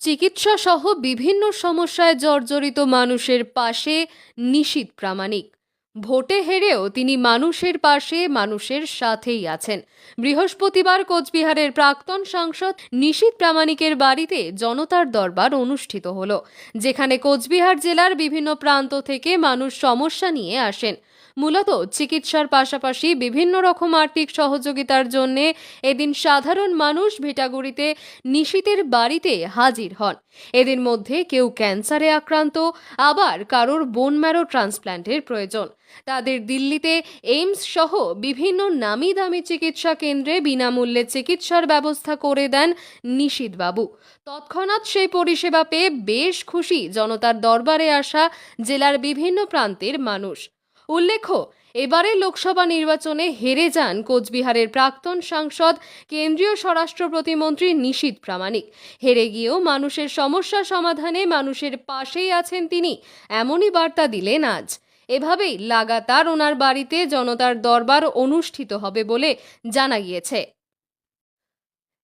চিকিৎসা সহ বিভিন্ন সমস্যায় জর্জরিত মানুষের পাশে নিশীত প্রামাণিক। ভোটে হেরেও তিনি মানুষের পাশে, মানুষের সাথেই আছেন। বৃহস্পতিবার কোচবিহারের প্রাক্তন সাংসদ নিশীত প্রামাণিকের বাড়িতে জনতার দরবার অনুষ্ঠিত হল, যেখানে কোচবিহার জেলার বিভিন্ন প্রান্ত থেকে মানুষ সমস্যা নিয়ে আসেন। মূলত চিকিৎসার পাশাপাশি বিভিন্ন রকম আর্থিক সহযোগিতার জন্য এদিন সাধারণ মানুষ ভেটাগুড়িতে নিশীতের বাড়িতে হাজির হন। এদের মধ্যে কেউ ক্যান্সারে আক্রান্ত, আবার কারোর বোন ম্যারো ট্রান্সপ্ল্যান্টের প্রয়োজন। তাদের দিল্লিতে এইমস সহ বিভিন্ন নামি দামি চিকিৎসা কেন্দ্রে বিনামূল্যে চিকিৎসার ব্যবস্থা করে দেন নিশীথবাবু তৎক্ষণাৎ সেই পরিষেবা পেয়ে বেশ খুশি জনতার দরবারে আসা জেলার বিভিন্ন প্রান্তের মানুষ। উল্লেখ্য এবারে লোকসভা নির্বাচনে হেরে যান কোচবিহারের প্রাক্তন সাংসদ, কেন্দ্রীয় স্বরাষ্ট্র প্রতিমন্ত্রী নিশীত প্রামাণিক। হেরে গিয়েও মানুষের সমস্যা সমাধানে মানুষের পাশেই আছেন তিনি, এমনই বার্তা দিলেন আজ। এভাবেই লাগাতার ওনার বাড়িতে জনতার দরবার অনুষ্ঠিত হবে বলে জানা গিয়েছে।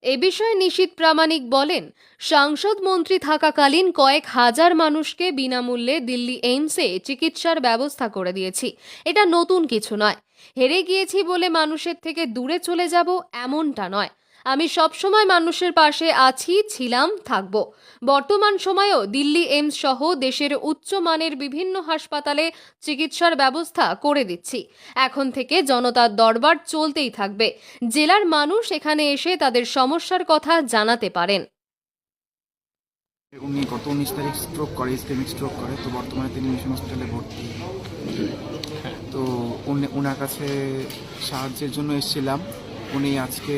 এ বিষয়ে নিশীত প্রামাণিক বলেন, সাংসদ মন্ত্রী থাকাকালীন কয়েক হাজার মানুষকে বিনামূল্যে দিল্লি এইমসে চিকিৎসার ব্যবস্থা করে দিয়েছি। এটা নতুন কিছু নয়। হেরে গিয়েছি বলে মানুষের থেকে দূরে চলে যাব এমনটা নয়। আমি সবসময় মানুষের পাশে আছি ছিলাম থাকব। বর্তমান সময়েও দিল্লি এইমস সহ দেশের উচ্চমানের বিভিন্ন হাসপাতালে চিকিৎসার ব্যবস্থা করে দিচ্ছি। এখন থেকে জনতার দরবার চলতেই থাকবে। জেলার মানুষ এখানে এসে তাদের সমস্যার কথা জানাতে পারেন। উনি গত উনিশ তারিখ স্ট্রোক করে ইসকেমিক স্ট্রোক করে তো বর্তমানে তিনি মিশন হসপিটালে ভর্তি। তো উনি ওনার কাছে সাহায্যের জন্য এসেছিলাম। উনি আজকে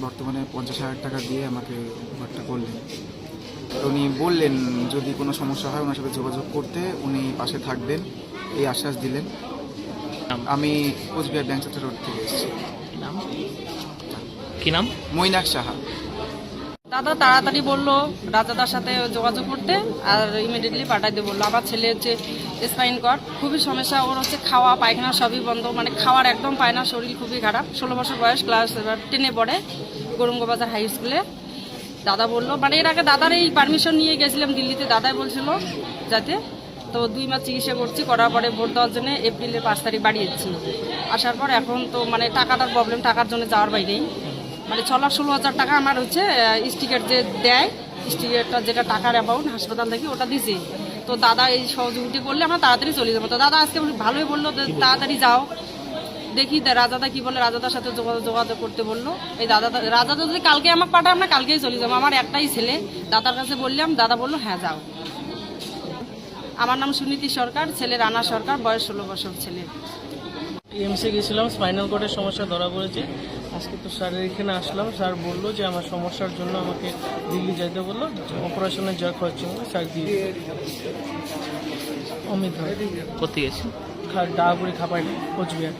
বর্তমানে পঞ্চাশ হাজার টাকা দিয়ে আমাকে ঘরটা করলেন। তো উনি বললেন যদি কোনো সমস্যা হয় ওনার সাথে যোগাযোগ করতে উনি পাশে থাকবেন। এই আশ্বাস দিলেন। আমি কোচবিহার ব্যাংক রোড থেকে এসেছি। নাম? কি নাম? মৈনাক সাহা। দাদা তাড়াতাড়ি বলল রাজাদার সাথে যোগাযোগ করতে আর ইমিডিয়েটলি পাঠাইতে বলল। আমার ছেলে হচ্ছে স্পাইন কট খুবই সমস্যা। ওর হচ্ছে খাওয়া, পায়খানা সবই বন্ধ। মানে খাওয়ার একদম পায় না, শরীর খুবই খারাপ। ষোলো বছর বয়স ক্লাস এবার টেনে পড়ে গরুঙ্গবাজার হাই স্কুলে দাদা বলল মানে এর আগে দাদার এই পারমিশন নিয়ে গেছিলাম দিল্লিতে। দাদাই বলছিল যাতে তো দুই মাস চিকিৎসা করছি, করার পরে ভোট দেওয়ার জন্য এপ্রিলের পাঁচ তারিখ বাড়ি যাচ্ছি আসার পর এখন তো মানে টাকাটার প্রবলেম টাকার জন্য যাওয়ার বাইরেই মানে ছ লাখ ষোলো হাজার টাকা আমার হচ্ছে স্টিকার যে দেয় স্টিকারটা যেটা টাকার অ্যামাউন্ট হাসপাতাল থেকে ওটা দিছে। তো দাদা এই সহযোগিতা করলে আমরা তাড়াতাড়ি চলে যাব। তো দাদা আজকে ভালোই বলল তাড়াতাড়ি যাও। দেখি রাজাদা কি বলে, রাজাদার সাথে যোগাযোগ যোগাযোগ করতে বলল। এই দাদা, রাজাদা যদি কালকে আমাকে পাঠায় আমরা কালকেই চলে যাব। আমার একটাই ছেলে। দাদার কাছে বললাম, দাদা বলল হ্যাঁ যাও। আমার নাম সুনীতি সরকার, ছেলে রানা সরকার, বয়স ষোলো বছর ছেলে। এমসে গেছিলাম, স্পাইনাল কোডের সমস্যা ধরা পড়েছে। আজকে তো স্যারের এখানে আসলাম। স্যার বলল যে আমার সমস্যার জন্য আমাকে দিল্লি যাইতে বলল। অপারেশনের যা খরচ স্যার দিয়ে অমিত ভাই। কোথায় গেছে খাবার খাপাই কোচবিহার।